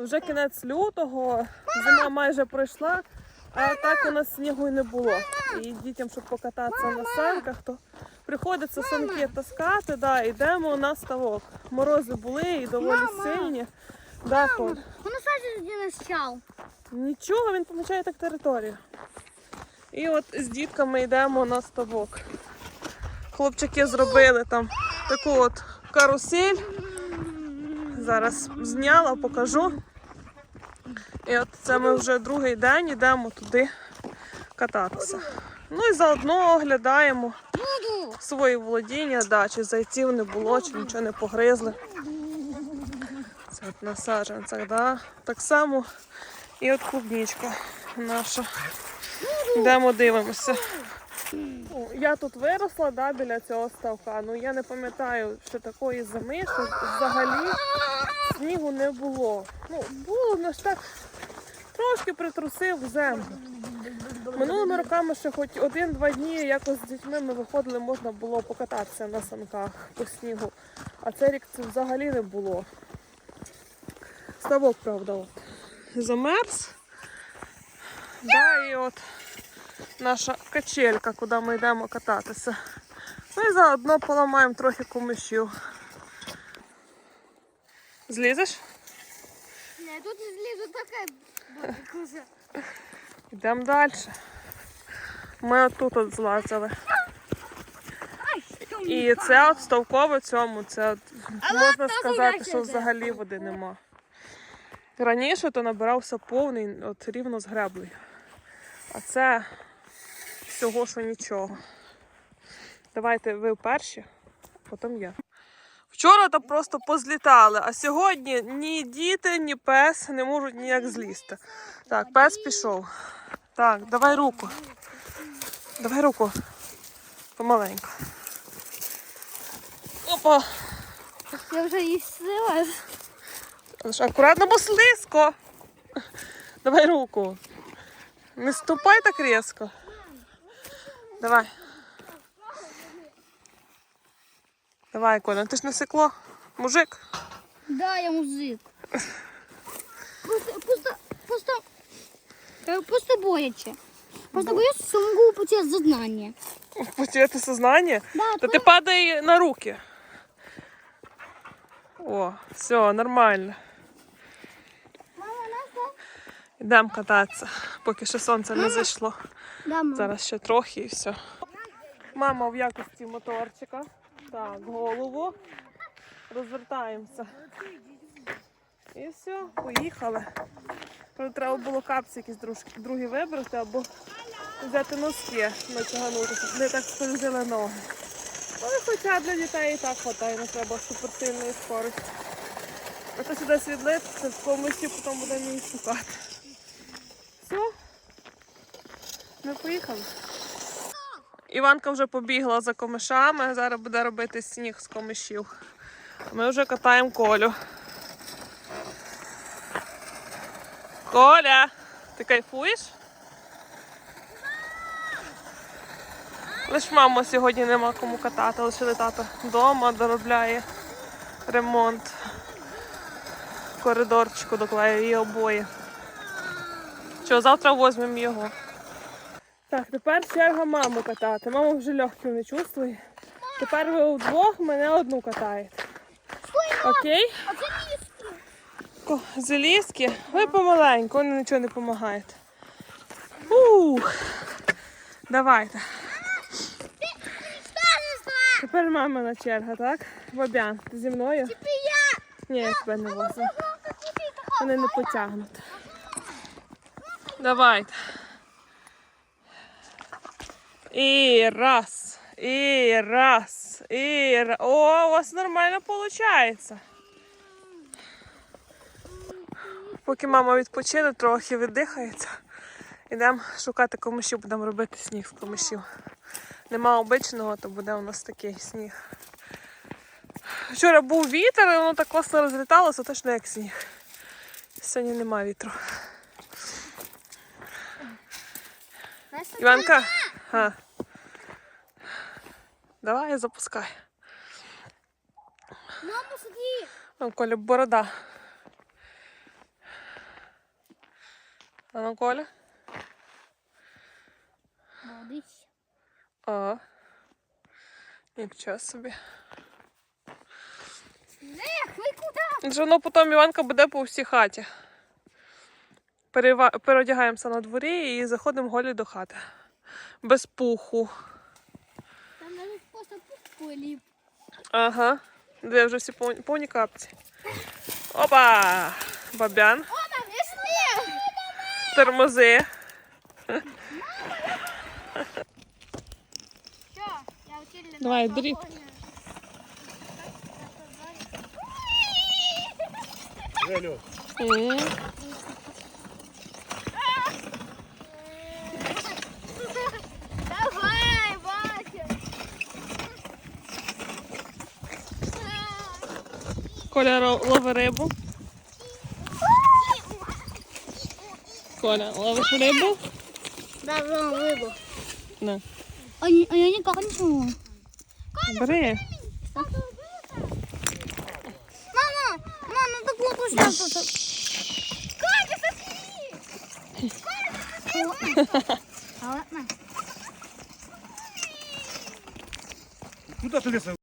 вже кінець лютого, зима майже пройшла, а так у нас снігу і не було. І дітям, щоб покататися на санках, то приходиться санки таскати, да, йдемо на ставок. Морози були і доволі Мама! сильні. Да, Коль. Не начал. Нічого, він помічає так територію. І от з дітками йдемо на ставок. Хлопчики зробили там таку от карусель. Зараз зняла, покажу. І от це ми вже другий день йдемо туди кататися. Ну і заодно оглядаємо свої володіння, да, чи зайців не було, чи нічого не погризли. Це от на саджанцях, да. Так само і от клубничка наша. Йдемо дивимося. Ну, Я тут виросла да, біля цього ставка. Ну я не пам'ятаю, що такої зими, що взагалі снігу не було. Ну, було, ну ж так трошки притрусив землю. Минулими роками ще хоч один-два дні якось з дітьми ми виходили, можна було покататися на санках по снігу. А цей рік це взагалі не було. Ставок, правда, от. замерз. Да, і от наша качелька, куди ми йдемо кататися. Ну і заодно поламаємо трохи комишів. Злізеш? Не, тут не злізу таке буде. Йдемо далі. Ми отут от злазили. І це от ставкове цьому, це от, можна сказати, що взагалі води нема. Раніше то набирався повний, от рівно з греблею. А це всього, що нічого. Давайте ви перші, потім я. Вчора то просто позлітали, а сьогодні ні діти, ні пес не можуть ніяк злізти. Так, пес пішов. Так, давай руку. Давай руку. Помаленьку. Опа. Я вже її сила. Акуратно, бо слизько. Давай руку. Не ступай так різко. Давай. Давай, Коля, ти ж не секло. Мужик. Да, я музик. Просто, просто, просто, е, просто бояче. Просто боюсь, що можу потерять сознание. Потеряти сознання. Да, Та ти падай на руки. О, все, нормально. Йдемо кататися, поки ще сонце не зайшло. Зараз ще трохи і все. Мама в якості моторчика. Так, голову. Розвертаємося. І все, поїхали. Правда, Треба було капці якісь другі вибрати або взяти носки натягнути, щоб не так скользили ноги. Але хоча для дітей і так хватає, не треба суперсильної скорості. А то сюди світлити, в комусь потім будемо її шукати. Все, ми поїхали. Іванка вже побігла за комишами, зараз буде робити сніг з комишів. Ми вже катаємо колю. Коля, ти кайфуєш? Лиш мама сьогодні нема кому катати, лише тато вдома доробляє ремонт. Коридорчику доклеює обоє. Що, завтра візьмемо його. Так, тепер черга маму катати. Мама вже легків не чувствує. Тепер ви вдвох мене одну катаєте. Окей? Залізки, ви помаленьку, вони нічого не допомагаєте. Ух. Давайте. Тепер мамина черга, так? Бабян, ти зі мною? Ні, я тебе не возьму. Вони не потягнуть. Давайте. І раз, і раз, і раз. О, у вас нормально виходить. Поки мама відпочине, трохи віддихається. Йдемо шукати комишів, будемо робити сніг з комишів. Нема обичного, то буде у нас такий сніг. Вчора був вітер, воно так класно розліталося, точно як сніг. Сьогодні нема вітру. Іванка, а. давай запускай. Мама, сиди. О, Коля борода. А ну, Коля? Водись. А. Нічого собі. Ех, ви куди? Воно потім Іванка буде по всій хаті. Перева... Переодягаємося на дворі і заходимо голі до хати. Без пуху. Там навіть просто пуску ліп. Ага. Де вже всі повні, повні капці. Опа! Бабян. Тормози. Що? Я вчителя Давай, дріб. балконі. Коля ро- лови рибу. Коля, ловиш рибу? Да, вон вибух. На. А, я- а я никак не смогу. Бери. Мама, мама, ну так вот уже тут. Катя, смотри! Катя, смотри! Ладно. куда ты лесом?